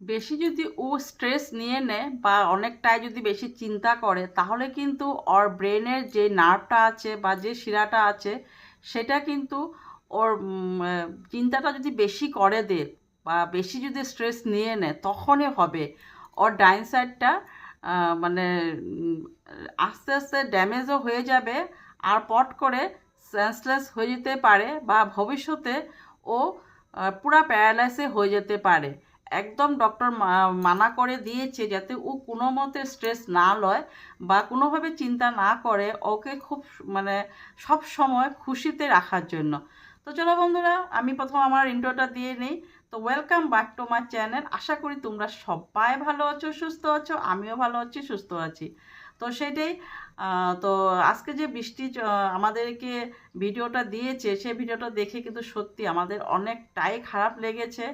বেশি যদি ও স্ট্রেস নিয়ে নেয় বা অনেকটাই যদি বেশি চিন্তা করে, তাহলে কিন্তু ওর ব্রেনের যে নার্ভটা আছে বা যে শিরাটা আছে, সেটা কিন্তু ওর চিন্তাটা যদি বেশি করে দে বা বেশি যদি স্ট্রেস নিয়ে নেয়, তখনই হবে। ওর ডাইন সাইডটা মানে আস্তে আস্তে ড্যামেজও হয়ে যাবে আর পট করে সেন্সলেস হয়ে যেতে পারে বা ভবিষ্যতে ও পুরা প্যারালাইসে হয়ে যেতে পারে। একদম ডক্টর মানা করে দিয়েছে যাতে ও কোনো মতে স্ট্রেস না লয় বা কোনোভাবে চিন্তা না করে ওকে খুব মানে সব সময় খুশিতে রাখার জন্য। তো চলো বন্ধুরা, আমি প্রথম আমার ইন্ট্রোটা দিয়ে নিই। তো welcome back to my channel আশা করি তোমরা সবাই ভালো আছো, সুস্থ আছো, আমিও ভালো আছি, সুস্থ আছি। তো সেটাই তো আজকে যে বৃষ্টি আমাদেরকে ভিডিওটা দিয়েছে, সেই ভিডিওটা দেখে কিন্তু সত্যি আমাদের অনেকটাই খারাপ লেগেছে।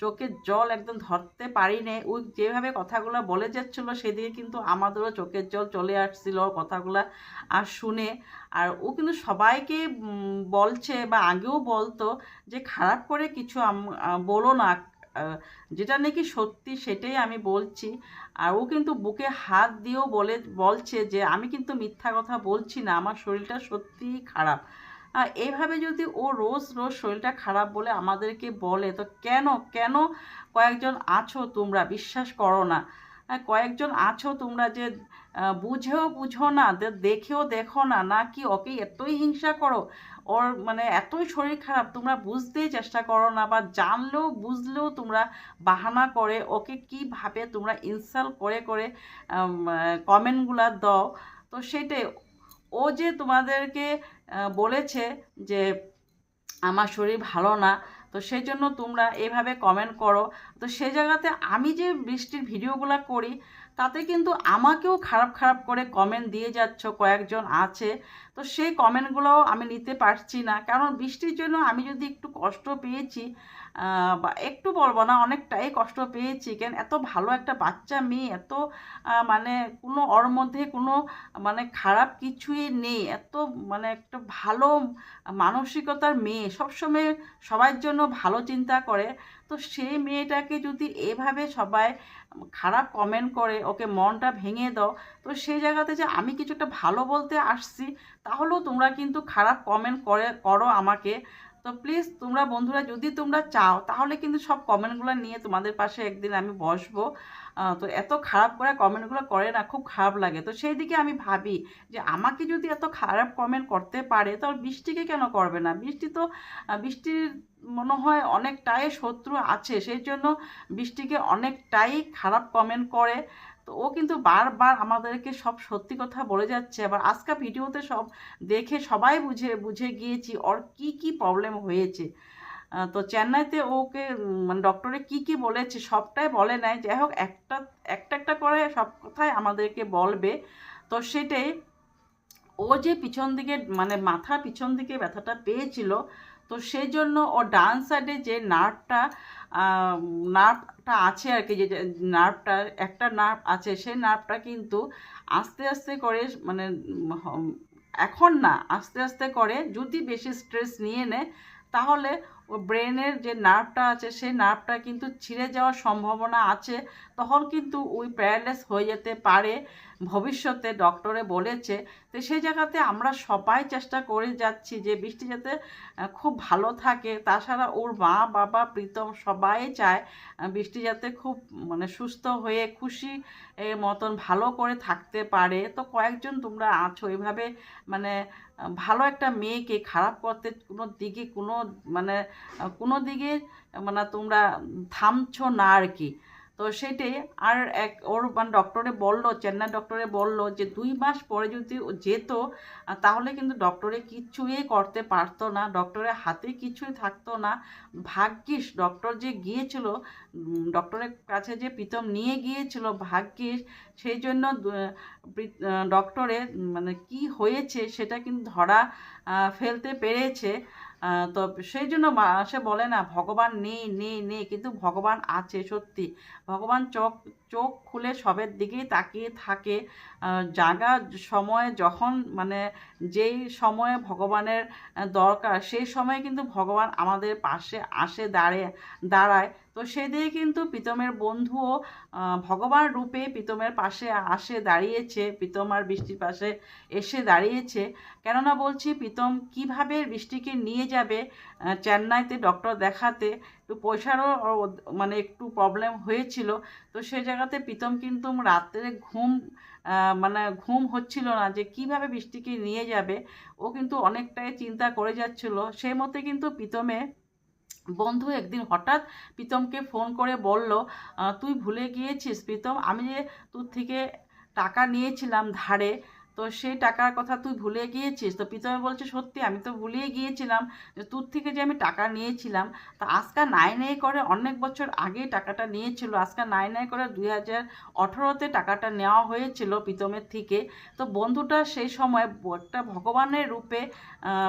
চোখের জল একদম ধরতে পারিনি। ওই যেভাবে কথাগুলো বলে যাচ্ছিল, সেদিকে কিন্তু আমাদেরও চোখের জল চলে আসছিল কথাগুলো আর শুনে। আর ও কিন্তু সবাইকে বলছে বা আগেও বলতো যে, খারাপ করে কিছু বলো না। যেটা নাকি সত্যি সেটাই আমি বলছি। আর ও কিন্তু বুকে হাত দিয়েও বলে, বলছে যে, আমি কিন্তু মিথ্যা কথা বলছি না। আমার শরীরটা সত্যিই খারাপ। এইভাবে যদি ও রোজ রোজ শরীরটা খারাপ বলে আমাদেরকে বলে, তো কেন কেন কয়েকজন আছো তোমরা? বিশ্বাস করো না। কয়েকজন আছো তোমরা যে বুঝেও বুঝো না দেখেও দেখো না না কি ওকে এতই হিংসা করো? ওর মানে এতই শরীর খারাপ, তোমরা বুঝতেই চেষ্টা করো না বা জানলেও বুঝলেও তোমরা বাহানা করে, ওকে কীভাবে তোমরা ইনসাল্ট করে করে কমেন্টগুলো দাও? তো সেটাই ও যে তোমাদেরকে বলেছে যে আমার শরীর ভালো না, তো সেই জন্য তোমরা এভাবে কমেন্ট করো। তো সেই জায়গাতে আমি যে বৃষ্টির ভিডিওগুলো করি, তাতে কিন্তু আমাকেও খারাপ খারাপ করে কমেন্ট দিয়ে যাচ্ছ, কয়েকজন আছে। তো সেই কমেন্টগুলোও আমি নিতে পারছি না। কারণ বৃষ্টির জন্য আমি যদি একটু কষ্ট পেয়েছি বা একটু বলব না, অনেকটাই কষ্ট পেয়েছি। কেন, এত ভালো একটা বাচ্চা মেয়ে, এত মানে কোনো ওর মধ্যে কোনো মানে খারাপ কিছুই নেই। এত মানে একটা ভালো মানসিকতার মেয়ে। সবসময় সবার জন্য ভালো চিন্তা করে। তো সেই মেয়েটাকে যদি এভাবে সবাই খারাপ কমেন্ট করে, ওকে মনটা ভেঙে দাও, তো সেই জায়গাতে যে আমি কিছুটা ভালো বলতে আসছি, তাহলেও তোমরা কিন্তু খারাপ কমেন্ট করে, করো আমাকে। তো প্লিজ তোমরা বন্ধুরা, যদি তোমরা চাও, তাহলে কিন্তু সব কমেন্টগুলো নিয়ে তোমাদের পাশে একদিন আমি বসবো। তো এত খারাপ করে কমেন্টগুলো করে না, খুব খারাপ লাগে। তো সেই দিকে আমি ভাবি যে, আমাকে যদি এত খারাপ কমেন্ট করতে পারে তাহলে বৃষ্টিকে কেন করবে না? বৃষ্টি তো বৃষ্টির মনে হয় অনেকটাই শত্রু আছে, সেই জন্য বৃষ্টিকে অনেকটাই খারাপ কমেন্ট করে। তো ও কিন্তু বারবার আমাদেরকে সব সত্যি কথা বলে যাচ্ছে। আবার আজকে ভিডিওতে সব দেখে সবাই বুঝে বুঝে গিয়েছি ওর কি কি প্রবলেম হয়েছে। তো চেন্নাইতে ওকে মানে ডক্টরে কি কি বলেছে সবটাই বলে নাই। যাই হোক একটা একটা একটা করে সব কথাই আমাদেরকে বলবে। তো সেটাই ও যে পিছন দিকে মানে মাথার পিছন দিকে ব্যথাটা পেয়েছিল, তো সেই জন্য ও ডান সাইডে যে নার্ভটা নার্ভটা আছে আর কি, যে নার্ভটা একটা নার্ভ আছে, সেই নার্ভটা কিন্তু আস্তে আস্তে করে মানে এখন না, আস্তে আস্তে করে যদি বেশি স্ট্রেস নিয়ে নেয়, তাহলে ও ব্রেনের যে নার্ভটা আছে, সেই নার্ভটা কিন্তু ছিঁড়ে যাওয়ার সম্ভাবনা আছে। তখন কিন্তু ওই প্যারালাইস হয়ে যেতে পারে। ভবিষ্যতে ডক্টরে বলেছে। তো সেই জায়গাতে আমরা সবাই চেষ্টা করে যাচ্ছি যে বৃষ্টি যাতে খুব ভালো থাকে। তাছাড়া ওর মা, বাবা, প্রীতম সবাই চায় বৃষ্টি যাতে খুব মানে সুস্থ হয়ে, খুশি মতন ভালো করে থাকতে পারে। তো কয়েকজন তোমরা আছো, এভাবে মানে ভালো একটা মেয়েকে খারাপ করতে কোনো দিকে কোনো মানে কোনো দিকে মানে তোমরা থামছো না আর কি তো সেটাই আর এক ওর মানে ডক্টরে বলল, চেন্নাই ডক্টরে বলল যে দুই মাস পরে যদি যেত তাহলে কিন্তু ডক্টরে কিছুই করতে পারতো না ডক্টরের হাতে কিছুই থাকতো না। ভাগ্যিস ডক্টর যে গিয়েছিল ডক্টরের কাছে যে প্রীতম নিয়ে গিয়েছিল, ভাগ্যিস সেই জন্য ডক্টরে মানে কি হয়েছে সেটা কিন্তু ধরা ফেলতে পেরেছে। তো সেই জন্য সে বলে না, ভগবান নেই নেই নেই। কিন্তু ভগবান আছে সত্যি। ভগবান চোখ চোখ খুলে সবের দিকেই তাকিয়ে থাকে জাগা সময়ে যখন মানে যেই সময়ে ভগবানের দরকার সেই সময়ে কিন্তু ভগবান আমাদের পাশে আসে দাঁড়িয়ে দাঁড়ায়। তো সেদিকে কিন্তু প্রীতমের বন্ধুও ভগবান রূপে প্রীতমের পাশে আসে দাঁড়িয়েছে, প্রীতম আর বৃষ্টির পাশে এসে দাঁড়িয়েছে। কেননা বলছি প্রীতম কীভাবে বৃষ্টিকে নিয়ে যাবে চেন্নাইতে ডক্টর দেখাতে একটু পয়সারও মানে একটু প্রবলেম হয়েছিল। তো সেই জায়গাতে প্রীতম কিন্তু রাত্রে ঘুম মানে ঘুম হচ্ছিল না যে কীভাবে বৃষ্টিকে নিয়ে যাবে। ও কিন্তু অনেকটাই চিন্তা করে যাচ্ছিল। সেই মতে কিন্তু প্রীতমে, বন্ধু একদিন হঠাৎ প্রীতমকে ফোন করে বলল তুই ভুলে গিয়েছিস প্রীতম? আমি যে তোর থেকে টাকা নিয়েছিলাম ধারে তো সেই টাকার কথা তুই ভুলে গিয়েছিস? তো প্রীতমে বলছে, সত্যি, আমি তো ভুলেই গিয়েছিলাম যে তোর থেকে যে আমি টাকা নিয়েছিলাম, তা আজকা নাই নাই করে অনেক বছর আগে টাকাটা নিয়েছিল। আজকা নাই নাই করে দুই হাজার আঠেরোতে টাকাটা নেওয়া হয়েছিল প্রীতমের থেকে। তো বন্ধুটা সেই সময় একটা ভগবানের রূপে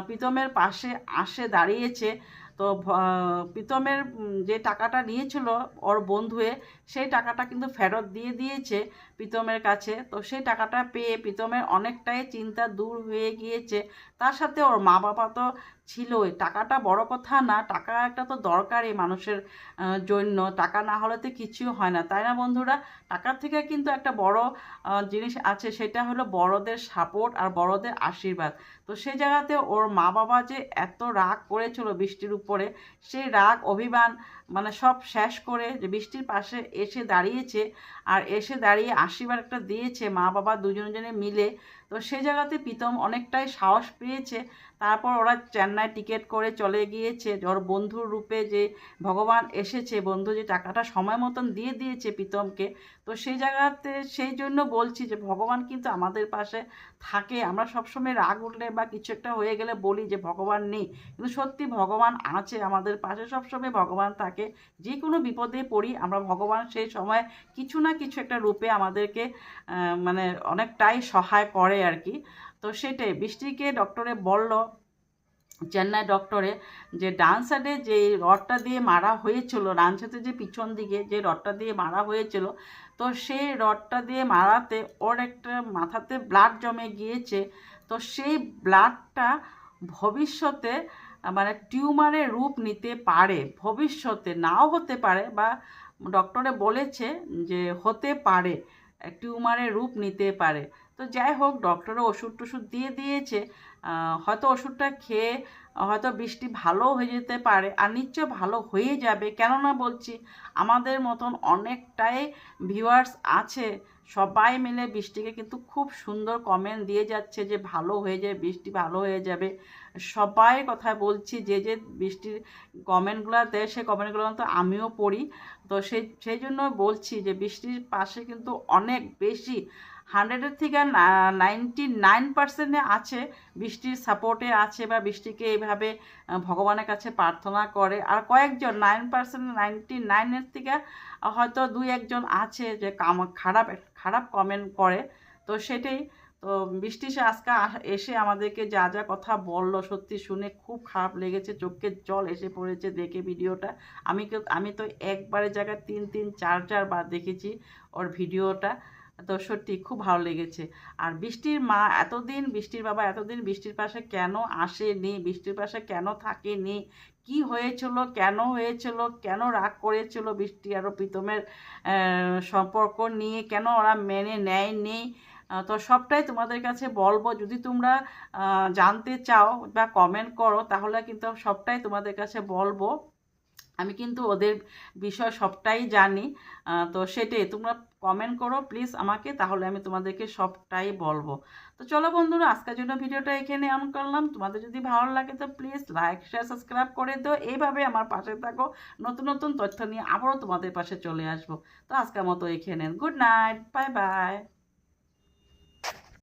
প্রীতমের পাশে আসে, দাঁড়িয়েছে। তো প্রীতমের যে টাকাটা নিয়েছিল ওর বন্ধুয়ে, সেই টাকাটা কিন্তু ফেরত দিয়ে দিয়েছে। প্রীতমের কাছে। তো সেই টাকাটা পেয়ে প্রীতমের অনেকটাই চিন্তা দূর হয়ে গিয়েছে। তার সাথে ওর মা বাবা তো ছিলই। টাকাটা বড় কথা না, টাকা একটা তো দরকারই মানুষের জন্য। টাকা না হলে তো কিছুই হয় না। তাই না বন্ধুরা? টাকার থেকে কিন্তু একটা বড় জিনিস আছে। সেটা হলো বড়দের সাপোর্ট আর বড়দের আশীর্বাদ। তো সেই জায়গাতে ওর মা বাবা যে এত রাগ করেছিল বৃষ্টির উপরে, সেই রাগ, অভিমান মানে সব শেষ করে যে বৃষ্টির পাশে এসে দাঁড়িয়েছে। আর এসে দাঁড়িয়ে আশীর্বাদ একটা দিয়েছে মা বাবা দুজনে মিলে তো সেই জায়গাতে প্রীতম অনেকটাই সাহস পেয়েছে। তারপর ওরা চেন্নাই টিকিট করে চলে গিয়েছে। ওর বন্ধুর রূপে যে ভগবান এসেছে, বন্ধু যে টাকাটা সময় মতন দিয়ে দিয়েছে প্রীতমকে, তো সেই জায়গাতে সেই জন্য বলছি যে, ভগবান কিন্তু আমাদের পাশে থাকে। আমরা সবসময় রাগ উঠলে বা কিছু একটা হয়ে গেলে বলি যে, ভগবান নেই। কিন্তু সত্যি ভগবান আছে আমাদের পাশে। সবসময় ভগবান থাকে। যে কোনো বিপদে পড়ি আমরা ভগবান সেই সময় কিছু না কিছু একটা রূপে আমাদেরকে মানে অনেকটাই সহায় করে আর কি। তো সেটাই, বৃষ্টিকে ডক্টরে বলল, চেন্নাই ডক্টরে যে ডান সাইডে যে রডটা দিয়ে মারা হয়েছিল ডান সাইডে যে পিছন দিকে যে রডটা দিয়ে মারা হয়েছিল, তো সেই রডটা দিয়ে মারাতে ওর একটা মাথাতে ব্লাড জমে গিয়েছে। তো সেই ব্লাডটা ভবিষ্যতে মানে টিউমারের রূপ নিতে পারে, ভবিষ্যতে নাও হতে পারে বা ডক্টরে বলেছে যে হতে পারে, টিউমারের রূপ নিতে পারে। তো যাই হোক ডক্টরে ওষুধ টষুধ দিয়ে দিয়েছে। হয়তো ওষুধটা খেয়ে, হয়তো বৃষ্টি ভালো হয়ে যেতে পারে, আর নিশ্চয় ভালো হয়ে যাবে। কেননা বলছি, আমাদের মতন অনেকটাই ভিউয়ার্স আছে, সবাই মিলে বৃষ্টিকে কিন্তু খুব সুন্দর কমেন্ট দিয়ে যাচ্ছে যে ভালো হয়ে যায় বৃষ্টি ভালো হয়ে যাবে। সবাই কথা বলছি, যে যে বৃষ্টির কমেন্টগুলো দেয় সেই কমেন্টগুলো তো আমিও পড়ি। তো সেই সেই জন্য বলছি যে বৃষ্টির পাশে কিন্তু অনেক বেশি হান্ড্রেডের থেকে নাইনটি নাইন পার্সেন্টে আছে, বৃষ্টির সাপোর্টে আছে বা বৃষ্টিকে এইভাবে ভগবানের কাছে প্রার্থনা করে। আর কয়েকজন, নাইন পার্সেন্ট, নাইনটি নাইনের থেকে হয়তো দুই একজন আছে যে খারাপ খারাপ কমেন্ট করে। তো সেটাই, তো বৃষ্টি সে আজকে এসে আমাদেরকে যা যা কথা বলল, সত্যি শুনে খুব খারাপ লেগেছে চোখের জল এসে পড়েছে দেখে ভিডিওটা। আমি আমি তো একবারের জায়গায় তিন তিন, চার, চারবার দেখেছি ওর ভিডিওটা। তো সত্যি খুব ভালো লেগেছে। আর বৃষ্টির মা এতদিন বৃষ্টির বাবা এতদিন বৃষ্টির পাশে কেন আসেনি? বৃষ্টির পাশে কেন থাকেনি? কি হয়েছিল? কেন হয়েছিল? কেন রাগ করেছিল বৃষ্টি আরও প্রীতমের সম্পর্ক নিয়ে? কেন ওরা মেনে নেয়নি? তো সবটাই তোমাদের কাছে বলব। যদি তোমরা জানতে চাও বা কমেন্ট করো, তাহলে কিন্তু সবটাই তোমাদের কাছে বলব। আমি কিন্তু ওদের বিষয় সবটাই জানি তো সেটাই। তোমরা কমেন্ট করো প্লিজ আমাকে, তাহলে আমি তোমাদেরকে সবটাই বলব। তো চলো বন্ধুরা, আজকের জন্য ভিডিওটা এখানে অন করলাম। তোমাদের যদি ভালো লাগে তো প্লিজ লাইক শেয়ার সাবস্ক্রাইব করে দিও। এইভাবে আমার পাশে থাকো। নতুন নতুন তথ্য নিয়ে আবারও তোমাদের পাশে চলে আসব। তো আজকের মতো এখানে। Good night bye bye